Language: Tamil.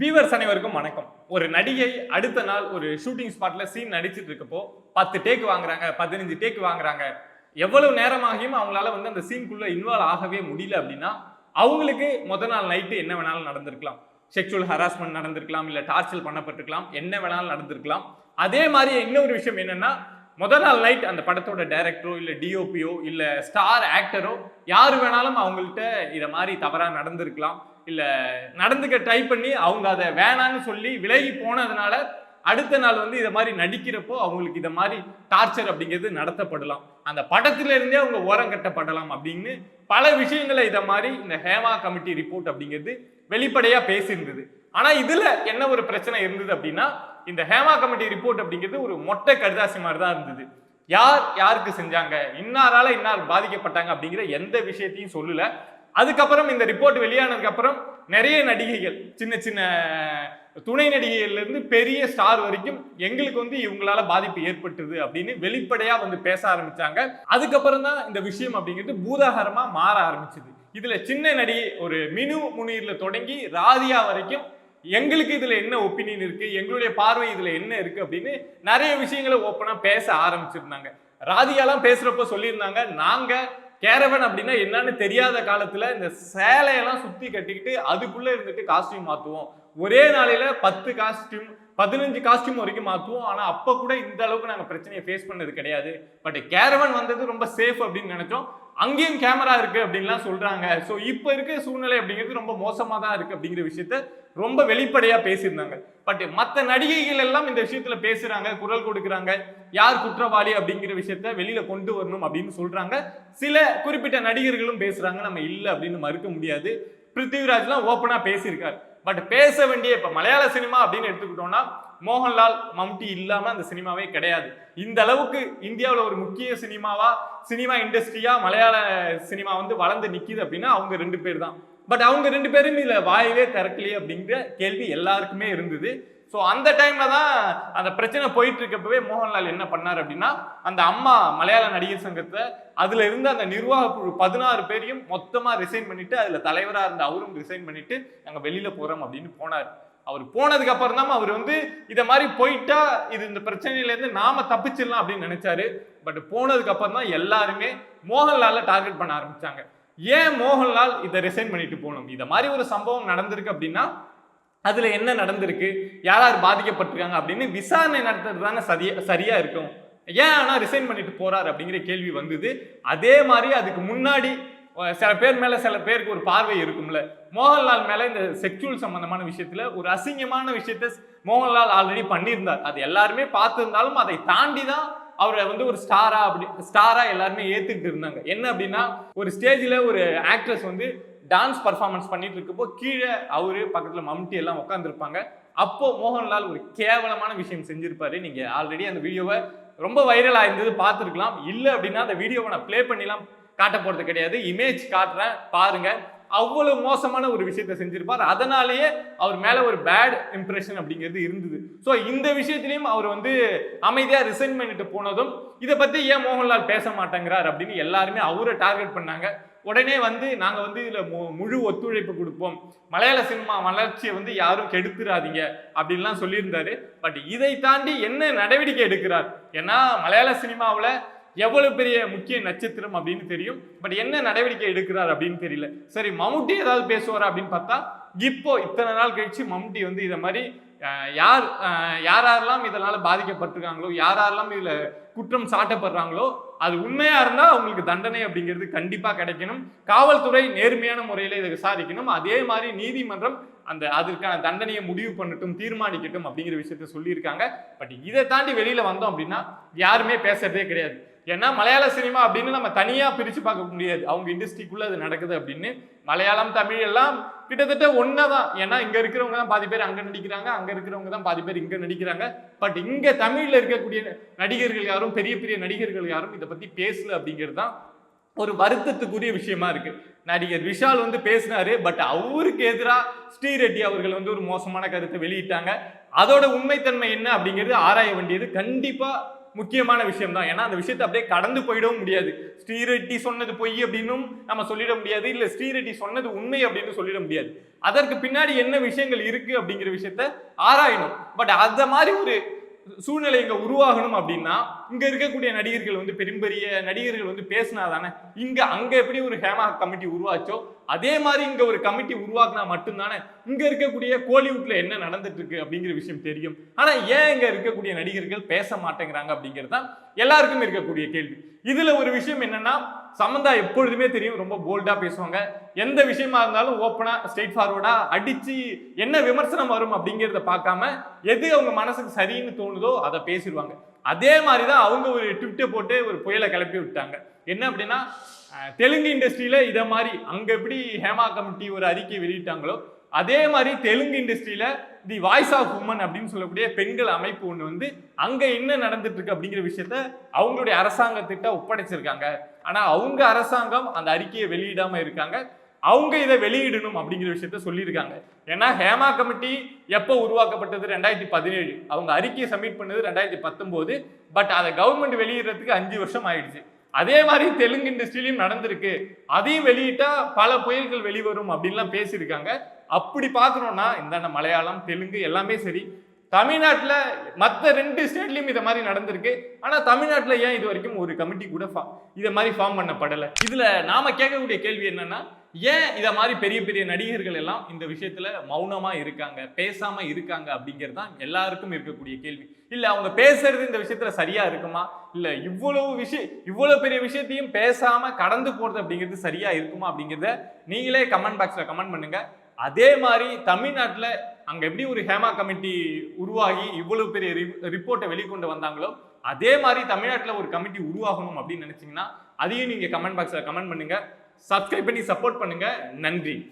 வீவர்ஸ் அனைவருக்கும் வணக்கம். ஒரு நடிகை அடுத்த நாள் ஒரு ஷூட்டிங் ஸ்பாட்ல சீன் நடிச்சிட்டு இருக்கப்போ பத்து டேக் வாங்குறாங்க பதினஞ்சு டேக் வாங்குறாங்க. எவ்வளவு நேரமாகியும் அவங்களால வந்து அந்த சீனுக்குள்ள இன்வால்வ் ஆகவே முடியல அப்படின்னா அவங்களுக்கு முத நாள் நைட்டு என்ன வேணாலும் நடந்திருக்கலாம். செக்ஷுவல் ஹராஸ்மெண்ட் நடந்திருக்கலாம் இல்ல டார்ச்சல் பண்ணப்பட்டிருக்கலாம் என்ன வேணாலும் நடந்திருக்கலாம். அதே மாதிரி இன்னொரு விஷயம் என்னன்னா முதல் நாள் நைட் அந்த படத்தோட டைரக்டரோ இல்லை டிஓபியோ இல்லை ஸ்டார் ஆக்டரோ யார் வேணாலும் அவங்கள்ட்ட இதை மாதிரி தவறாக நடந்திருக்கலாம். இல்லை நடந்துக்க ட்ரை பண்ணி அவங்க அதை வேணான்னு சொல்லி விலகி போனதுனால அடுத்த நாள் வந்து இதை மாதிரி நடிக்கிறப்போ அவங்களுக்கு இதை மாதிரி டார்ச்சர் அப்படிங்கிறது நடத்தப்படலாம். அந்த படத்துல இருந்தே அவங்க ஓரம் கட்டப்படலாம் அப்படின்னு பல விஷயங்களை இதை மாதிரி இந்த ஹேமா கமிட்டி ரிப்போர்ட் அப்படிங்கிறது வெளிப்படையா பேசியிருந்தது. ஆனா இதுல என்ன ஒரு பிரச்சனை இருந்தது அப்படின்னா இந்த ஹேமா கமிட்டி ரிப்போர்ட் அப்படிங்கிறது ஒரு மொட்டை கடுதாசி மாதிரி தான் இருந்தது. யார் யாருக்கு செஞ்சாங்க இன்னாரால இன்னார் பாதிக்கப்பட்டாங்க அப்படிங்கிற எந்த விஷயத்தையும் சொல்லல. அதுக்கப்புறம் இந்த ரிப்போர்ட் வெளியானதுக்கு அப்புறம் நிறைய நடிகைகள் சின்ன சின்ன துணை நடிகைகள்லேருந்து பெரிய ஸ்டார் வரைக்கும் எங்களுக்கு வந்து இவங்களால பாதிப்பு ஏற்பட்டது அப்படின்னு வெளிப்படையா வந்து பேச ஆரம்பிச்சாங்க. அதுக்கப்புறம் தான் இந்த விஷயம் அப்படிங்கிறது பூதாகரமா மாற ஆரம்பிச்சது. இதுல சின்ன நடிகை ஒரு மினு முனீர்ல தொடங்கி ராதியா வரைக்கும் எங்களுக்கு இதுல என்ன ஒப்பீனியன் இருக்கு எங்களுடைய பார்வை இதுல என்ன இருக்கு அப்படின்னு நிறைய விஷயங்களை ஓப்பனா பேச ஆரம்பிச்சிருந்தாங்க. ராதியாலாம் பேசுகிறப்ப சொல்லியிருந்தாங்க நாங்க கேரவன் அப்படின்னா என்னன்னு தெரியாத காலத்துல இந்த சேலையெல்லாம் சுத்தி கட்டிக்கிட்டு அதுக்குள்ள இருந்துட்டு காஸ்டியூம் மாத்துவோம். ஒரே நாளையில பத்து காஸ்டியூம் பதினஞ்சு காஸ்டியூம் வரைக்கும் மாத்துவோம். ஆனா அப்ப கூட இந்த அளவுக்கு நாங்க பிரச்சனையை ஃபேஸ் பண்ணது கிடையாது. பட் கேரவன் வந்தது ரொம்ப சேஃப் அப்படின்னு நினைச்சோம். அங்கேயும் கேமரா இருக்கு அப்படின்லாம் சொல்றாங்க. ஸோ இப்போ இருக்க சூழ்நிலை அப்படிங்கிறது ரொம்ப மோசமாக தான் இருக்கு அப்படிங்கிற விஷயத்த ரொம்ப வெளிப்படையா பேசியிருந்தாங்க. பட் மற்ற நடிகைகள் எல்லாம் இந்த விஷயத்துல பேசுறாங்க குரல் கொடுக்குறாங்க. யார் குற்றவாளி அப்படிங்கிற விஷயத்த வெளியில கொண்டு வரணும் அப்படின்னு சொல்றாங்க. சில குறிப்பிட்ட நடிகர்களும் பேசுறாங்க நம்ம இல்லை அப்படின்னு மறுக்க முடியாது. பிருத்திவிராஜ்லாம் ஓப்பனா பேசியிருக்காரு. பட் பேச வேண்டிய இப்ப மலையாள சினிமா அப்படின்னு எடுத்துக்கிட்டோம்னா மோகன்லால் மம்டி இல்லாம அந்த சினிமாவே கிடையாது. இந்த அளவுக்கு இந்தியாவில் ஒரு முக்கிய சினிமாவா சினிமா இண்டஸ்ட்ரியா மலையாள சினிமா வந்து வளர்ந்து நிற்கிது அப்படின்னா அவங்க ரெண்டு பேர் தான். பட் அவங்க ரெண்டு பேரும் இதுல வாயவே திறக்கலையே அப்படிங்கிற கேள்வி எல்லாருக்குமே இருந்தது. ஸோ அந்த டைம்ல தான் அந்த பிரச்சனை போயிட்டு இருக்கப்பவே மோகன்லால் என்ன பண்ணார் அப்படின்னா அந்த அம்மா மலையாள நடிகர் சங்கத்தை அதுல இருந்து அந்த நிர்வாக குழு பதினாறு பேரையும் மொத்தமா ரிசைன் பண்ணிட்டு அதுல தலைவரா இருந்த அவரும் ரிசைன் பண்ணிட்டு நாங்கள் வெளியில போறோம் அப்படின்னு போனார். அவர் போனதுக்கு அப்புறம் தான் அவர் வந்து இதை மாதிரி போயிட்டா இது இந்த பிரச்சனையிலேருந்து நாம தப்பிச்சிடலாம் அப்படின்னு நினைச்சாரு. பட் போனதுக்கு அப்புறம் தான் எல்லாருமே மோகன்லால டார்கெட் பண்ண ஆரம்பிச்சாங்க. ஏன் மோகன்லால் இதை ரிசைன் பண்ணிட்டு போகணும்? இதை மாதிரி ஒரு சம்பவம் நடந்திருக்கு அப்படின்னா அதுல என்ன நடந்திருக்கு? யார் யார் பாதிக்கப்பட்டிருக்காங்க அப்படின்னு விசாரணை நடத்துறது தானே சரியா சரியா இருக்கும். ஏன் ஆனால் ரிசைன் பண்ணிட்டு போறாரு அப்படிங்கிற கேள்வி வந்தது. அதே மாதிரி அதுக்கு முன்னாடி சில பேர் மேல சில பேருக்கு ஒரு பார்வை இருக்கும்ல. மோகன்லால் மேல இந்த செக்ஷுவல் சம்பந்தமான விஷயத்துல ஒரு அசிங்கமான விஷயத்த மோகன்லால் ஆல்ரெடி பண்ணியிருந்தார். அது எல்லாருமே பார்த்துருந்தாலும் அதை தாண்டி தான் அவரை வந்து ஒரு ஸ்டாரா அப்படி ஸ்டாரா எல்லாருமே ஏத்துக்கிட்டு இருந்தாங்க. என்ன அப்படின்னா ஒரு ஸ்டேஜ்ல ஒரு ஆக்ட்ரஸ் வந்து டான்ஸ் பர்ஃபார்மன்ஸ் பண்ணிட்டு இருக்கப்போ கீழே அவரு பக்கத்துல மம்டி எல்லாம் உட்காந்துருப்பாங்க அப்போ மோகன்லால் ஒரு கேவலமான விஷயம் செஞ்சிருப்பாரு. நீங்க ஆல்ரெடி அந்த வீடியோவை ரொம்ப வைரல் ஆயிருந்தது பார்த்துருக்கலாம். இல்லை அப்படின்னா அந்த வீடியோவை நான் ப்ளே பண்ணிலாம் காட்ட போகிறது கிடையாது. இமேஜ் காட்டுறேன் பாருங்க. அவ்வளோ மோசமான ஒரு விஷயத்தை செஞ்சிருப்பார். அதனாலேயே அவர் மேலே ஒரு பேட் இம்ப்ரெஷன் அப்படிங்கிறது இருந்தது. ஸோ இந்த விஷயத்திலையும் அவர் வந்து அமைதியாக ரிசைன் பண்ணிட்டு போனதும் இதை பற்றி ஏன் மோகன்லால் பேச மாட்டேங்கிறார் அப்படின்னு எல்லாருமே அவரை டார்கெட் பண்ணாங்க. உடனே வந்து நாங்கள் வந்து இதில் மு- முழு ஒத்துழைப்பு கொடுப்போம். மலையாள சினிமா வளர்ச்சியை வந்து யாரும் கெடுத்துடாதீங்க அப்படின்லாம் சொல்லியிருந்தாரு. பட் இதை தாண்டி என்ன நடவடிக்கை எடுக்கிறார்? ஏன்னா மலையாள சினிமாவில் எவ்வளவு பெரிய முக்கிய நட்சத்திரம் அப்படின்னு தெரியும். பட் என்ன நடவடிக்கை எடுக்கிறார் அப்படின்னு தெரியல. சரி மம்முட்டி ஏதாவது பேசுவார் அப்படின்னு பார்த்தா இப்போ இத்தனை நாள் கழிச்சு மம்முட்டி வந்து இதை மாதிரி யார் யார் யாரெல்லாம் இதனால பாதிக்கப்பட்டிருக்காங்களோ யார் யாரெல்லாம் இதுல குற்றம் சாட்டப்படுறாங்களோ அது உண்மையா இருந்தா அவங்களுக்கு தண்டனை அப்படிங்கிறது கண்டிப்பா கிடைக்கணும். காவல்துறை நேர்மையான முறையில இதை விசாரிக்கணும். அதே மாதிரி நீதிமன்றம் அந்த அதற்கான தண்டனையை முடிவு பண்ணட்டும் தீர்மானிக்கட்டும் அப்படிங்கிற விஷயத்த சொல்லியிருக்காங்க. பட் இதை தாண்டி வெளியில வந்தோம் அப்படின்னா யாருமே பேசுறதே கிடையாது. ஏன்னா மலையாள சினிமா அப்படின்னு நம்ம தனியாக பிரித்து பார்க்க முடியாது. அவங்க இண்டஸ்ட்ரிக்குள்ள அது நடக்குது அப்படின்னு மலையாளம் தமிழ் எல்லாம் கிட்டத்தட்ட ஒன்னதான் ஏன்னா இங்கே இருக்கிறவங்க தான் பாதி பேர் அங்கே நடிக்கிறாங்க அங்கே இருக்கிறவங்க தான் பாதி பேர் இங்கே நடிக்கிறாங்க. பட் இங்கே தமிழில் இருக்கக்கூடிய நடிகர்கள் யாரும் பெரிய பெரிய நடிகர்கள் யாரும் இதை பற்றி பேசல அப்படிங்கிறது தான் ஒரு வருத்தத்துக்குரிய விஷயமா இருக்கு. நடிகர் விஷால் வந்து பேசினாரு பட் அவருக்கு எதிராக ஸ்ரீரெட்டி அவர்கள் வந்து ஒரு மோசமான கருத்தை வெளியிட்டாங்க. அதோட உண்மைத்தன்மை என்ன அப்படிங்கிறது ஆராய வேண்டியது. கண்டிப்பாக முக்கியமான விஷயம் தான் ஏன்னா அந்த விஷயத்தை அப்படியே கடந்து போயிடவும் முடியாது. ஸ்ரீரெட்டி சொன்னது பொய் அப்படின்னும் நம்ம சொல்லிட முடியாது. இல்லை ஸ்ரீரெட்டி சொன்னது உண்மை அப்படின்னு சொல்லிட முடியாது. அதற்கு பின்னாடி என்ன விஷயங்கள் இருக்கு அப்படிங்கிற விஷயத்த ஆராயணும். பட் அந்த மாதிரி ஒரு சூழ்நிலை இங்கே உருவாகணும் அப்படின்னா இங்கே இருக்கக்கூடிய நடிகர்கள் வந்து பெரும்பெரிய நடிகர்கள் வந்து பேசினா தானே இங்கே அங்கே எப்படி ஒரு ஹேமா கமிட்டி உருவாச்சோ அதே மாதிரி இங்க ஒரு கமிட்டி உருவாக்குனா மட்டும்தானே? இங்க இருக்கக்கூடிய கோலிவுட்ல என்ன நடந்துட்டு இருக்கு அப்படிங்கிற விஷயம் தெரியும். ஆனா ஏன் இங்க இருக்கக்கூடிய நடிகர்கள் பேச மாட்டேங்கிறாங்க அப்படிங்கிறது தான் எல்லாருக்கும் இருக்கக்கூடிய கேள்வி. இதுல ஒரு விஷயம் என்னன்னா சமந்தா எப்பொழுதுமே தெரியும் ரொம்ப போல்டா பேசுவாங்க. எந்த விஷயமா இருந்தாலும் ஓப்பனா ஸ்ட்ரெயிட் ஃபார்வர்டா அடிச்சு என்ன விமர்சனம் வரும் அப்படிங்கிறத பார்க்காம எது அவங்க மனசுக்கு சரின்னு தோணுதோ அதை பேசிடுவாங்க. அதே மாதிரி தான் அவங்க ஒரு ட்விட்டை போட்டு ஒரு புயலை கிளப்பி விட்டாங்க. என்ன அப்படின்னா தெலுங்கு இண்டஸ்ட்ரியில இதை மாதிரி அங்க எப்படி ஹேமா கமிட்டி ஒரு அறிக்கை வெளியிட்டாங்களோ அதே மாதிரி தெலுங்கு இண்டஸ்ட்ரியில தி வாய்ஸ் ஆஃப் உமன் அப்படின்னு சொல்லக்கூடிய பெண்கள் அமைப்பு ஒன்று வந்து அங்க என்ன நடந்துட்டு இருக்கு அப்படிங்கிற விஷயத்த அவங்களுடைய அரசாங்கத்திட்ட ஒப்படைச்சிருக்காங்க. ஆனா அவங்க அரசாங்கம் அந்த அறிக்கையை வெளியிடாம இருக்காங்க. அவங்க இதை வெளியிடணும் அப்படிங்கிற விஷயத்த சொல்லியிருக்காங்க. ஏன்னா ஹேமா கமிட்டி எப்போ உருவாக்கப்பட்டது? ரெண்டாயிரத்தி பதினேழு. அவங்க அறிக்கையை சப்மிட் பண்ணது ரெண்டாயிரத்தி பத்தொம்போது. பட் அதை கவர்மெண்ட் வெளியிடுறதுக்கு அஞ்சு வருஷம் ஆயிடுச்சு. அதே மாதிரி தெலுங்கு இண்டஸ்ட்ரியிலையும் நடந்திருக்கு. அதையும் வெளியிட்டா பல புயல்கள் வெளிவரும் அப்படின்லாம் பேசியிருக்காங்க. அப்படி பார்க்குறோன்னா இந்த மலையாளம் தெலுங்கு எல்லாமே சரி. தமிழ்நாட்டில் மற்ற ரெண்டு ஸ்டேட்லையும் இதை மாதிரி நடந்திருக்கு. ஆனால் தமிழ்நாட்டில் ஏன் இது வரைக்கும் ஒரு கமிட்டி கூட ஃபா இதை மாதிரி ஃபார்ம் பண்ணப்படலை? இதில் நாம் கேட்கக்கூடிய கேள்வி என்னென்னா ஏன் இதை மாதிரி பெரிய பெரிய நடிகர்கள் எல்லாம் இந்த விஷயத்துல மௌனமா இருக்காங்க பேசாம இருக்காங்க அப்படிங்கிறது தான் எல்லாருக்கும் இருக்கக்கூடிய கேள்வி. இல்ல அவங்க பேசுறது இந்த விஷயத்துல சரியா இருக்குமா? இல்ல இவ்வளவு விஷயம் இவ்வளவு பெரிய விஷயத்தையும் பேசாம கடந்து போறது அப்படிங்கிறது சரியா இருக்குமா அப்படிங்கிறத நீங்களே கமெண்ட் பாக்ஸ்ல கமெண்ட் பண்ணுங்க. அதே மாதிரி தமிழ்நாட்டில் அங்கே எப்படி ஒரு ஹேமா கமிட்டி உருவாகி இவ்வளவு பெரிய ரிப்போர்ட்டை வெளிக்கொண்டு வந்தாங்களோ அதே மாதிரி தமிழ்நாட்டில் ஒரு கமிட்டி உருவாகணும் அப்படின்னு நினச்சிங்கன்னா அதையும் நீங்கள் கமெண்ட் பாக்ஸில் கமெண்ட் பண்ணுங்கள் சப்ஸ்கிரைப் பண்ணி சப்போர்ட் பண்ணுங்க. நன்றி.